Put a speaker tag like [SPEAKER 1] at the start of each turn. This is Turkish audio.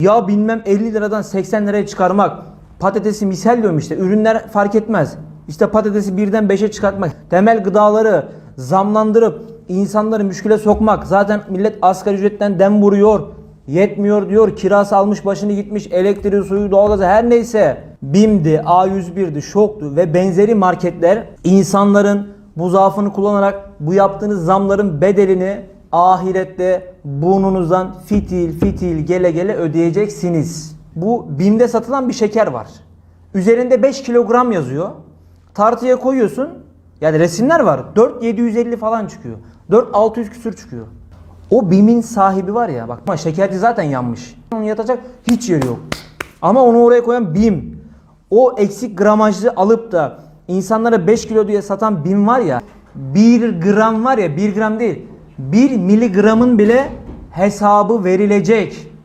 [SPEAKER 1] Ya bilmem 50 liradan 80 liraya çıkarmak. Patatesi misal diyorum işte. Ürünler fark etmez. İşte patatesi birden 5'e çıkartmak. Temel gıdaları zamlandırıp insanları müşküle sokmak. Zaten millet asgari ücretten dem vuruyor. Yetmiyor diyor. Kirası almış başını gitmiş. Elektriği, suyu, doğalgazı her neyse. BİM'di, A101'di, Şok'tu ve benzeri marketler insanların bu zaafını kullanarak bu yaptığınız zamların bedelini ahirette burnunuzdan fitil fitil gele gele ödeyeceksiniz. Bu BİM'de satılan bir şeker var. Üzerinde 5 kilogram yazıyor. Tartıya koyuyorsun. Yani resimler var. 4750 falan çıkıyor. 4600 küsür çıkıyor. O BİM'in sahibi var ya bak ama şekerci zaten yanmış. Onun yatacak hiç yeri yok. Ama onu oraya koyan BİM. O eksik gramajlı alıp da insanlara 5 kilo diye satan BİM var ya 1 gram var ya 1 gram değil 1 miligramın bile hesabı verilecek.